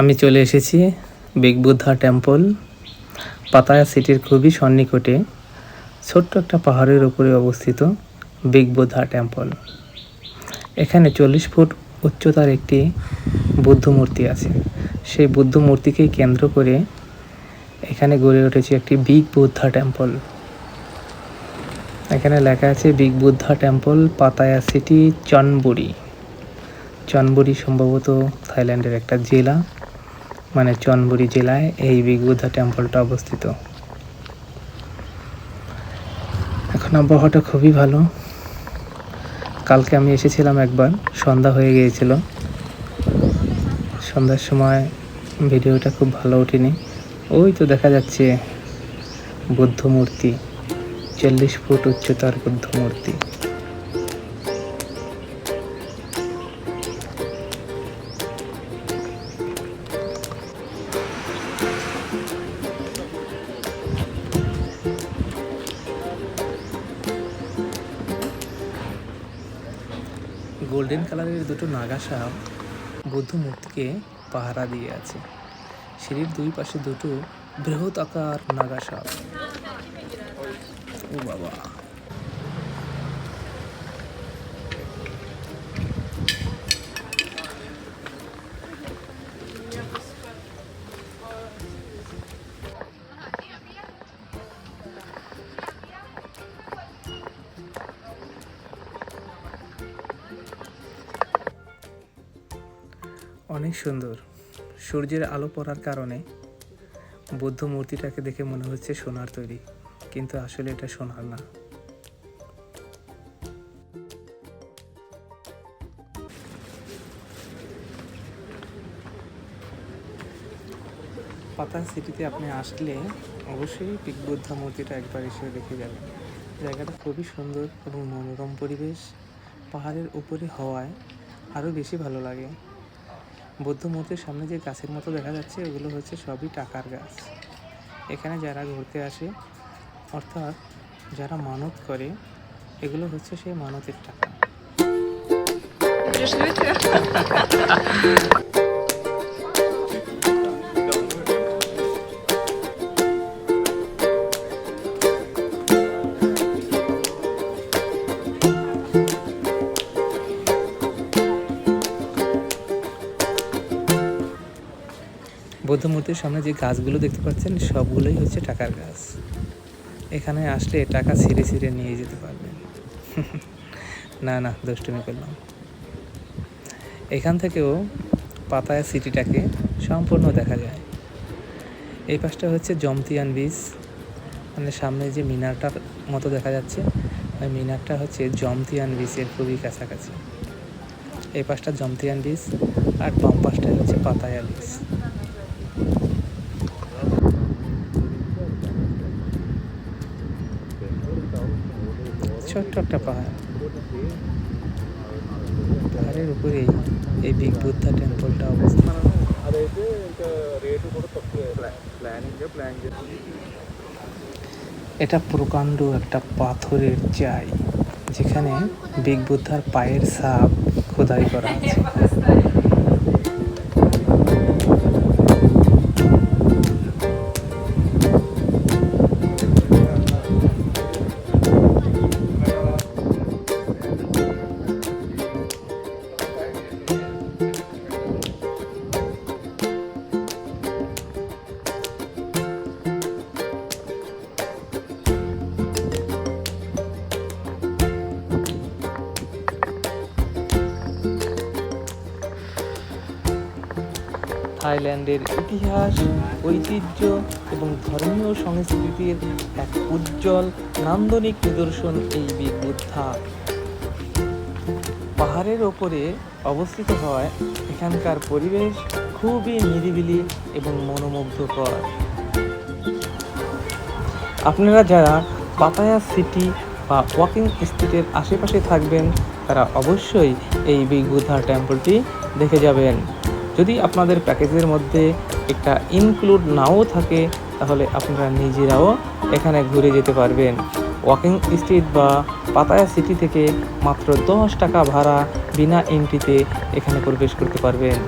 আমি চলে এসেছি বিগ বুদ্ধা টেম্পল, পাতায়া সিটির খুবই সন্নিকটে, ছোট্ট একটা পাহাড়ের উপরে অবস্থিত বিগ বুদ্ধা টেম্পল। এখানে চল্লিশ ফুট উচ্চতার একটি বুদ্ধ মূর্তি আছে। সেই বুদ্ধ মূর্তিকে কেন্দ্র করে এখানে গড়ে উঠেছে একটি বিগ বুদ্ধা টেম্পল। এখানে লেখা আছে big Buddha temple, Pattaya city, Chonburi. Chonburi সম্ভবত থাইল্যান্ডের একটা জেলা। মানে চনবুরি জেলায় এই বিগ বুদ্ধা টেম্পলটা অবস্থিত। এখন আবহাওয়াটা খুবই ভালো। কালকে আমি এসেছিলাম একবার, সন্ধ্যা হয়ে গিয়েছিল। সন্ধ্যার সময় ভিডিওটা খুব ভালো ওঠেনি। ওই তো দেখা যাচ্ছে বুদ্ধ মূর্তি চল্লিশ ফুট উচ্চতার বুদ্ধ মূর্তি গোল্ডেন কালারের দুটো নাগা সাপ বুদ্ধ মূর্তিকে পাহারা দিয়ে আছে। সিঁড়ির দুই পাশে দুটো বৃহৎ আকার নাগা সাপ ও বাবা। অনেক সুন্দর। সূর্যের আলো পড়ার কারণে বুদ্ধ মূর্তিটাকে দেখে মনে হচ্ছে সোনার তৈরি, কিন্তু আসলে এটা সোনার না। পাতা সিটিতে আপনি আসলে অবশ্যই পিক বুদ্ধা মূর্তিটা একবার এসে দেখে যাবেন। জায়গাটা খুবই সুন্দর এবং মনোরম পরিবেশ। পাহাড়ের উপরে হওয়ায় আরও বেশি ভালো লাগে। বৌদ্ধ মূর্তির সামনে যে গাছের মতো দেখা যাচ্ছে ওগুলো হচ্ছে সবই টাকার গাছ। এখানে যারা ঘুরতে আসে, অর্থাৎ যারা মানত করে, এগুলো হচ্ছে সেই মানতের টাকা। বৌদ্ধ মূর্তির সামনে যে গাছগুলো দেখতে পাচ্ছেন, সবগুলোই হচ্ছে টাকার গাছ। এখানে আসলে টাকা ছিঁড়ে ছিঁড়ে নিয়ে যেতে পারবেন। না না, দুষ্টুমি করলাম। এখান থেকেও পাতায়া সিটিটাকে সম্পূর্ণ দেখা যায়। এই পাশটা হচ্ছে জমতিয়ান বীজ মানে সামনে যে মিনারটার মতো দেখা যাচ্ছে, ওই মিনারটা হচ্ছে জমতিয়ান বীজের খুবই কাছাকাছি। এই পাশটা জমতিয়ান বীজ আর বাম পাশটা হচ্ছে পাতায়া বীজ ছোট্ট একটা পাহাড়। পাহাড়ের উপরেই এই বিগ বুদ্ধা টেম্পলটা অবস্থিত। এটা প্রকাণ্ড একটা পাথরের চাই, যেখানে বিগ বুদ্ধার পায়ের সাপ খোদাই করা আছে। থাইল্যান্ডের ইতিহাস, ঐতিহ্য এবং ধর্মীয় সংস্কৃতির এক উজ্জ্বল নান্দনিক নিদর্শন এই বিগ বুদ্ধা। পাহাড়ের ওপরে অবস্থিত হয় এখানকার পরিবেশ খুবই নিরিবিলি এবং মনোমুগ্ধকর। আপনারা যারা পাতায়া সিটি বা ওয়াকিং স্ট্রিটের আশেপাশে থাকবেন, তারা অবশ্যই এই বিগ বুদ্ধা টেম্পলটি দেখে যাবেন। যদি আপনাদের প্যাকেজের মধ্যে একটা ইনক্লুড নাও থাকে, তাহলে আপনারা নিজেরাও এখানে ঘুরে যেতে পারবেন। ওয়াকিং স্ট্রিট বা পাতায়া সিটি থেকে মাত্র দশ টাকা ভাড়া বিনা এন্ট্রিতে এখানে প্রবেশ করতে পারবেন।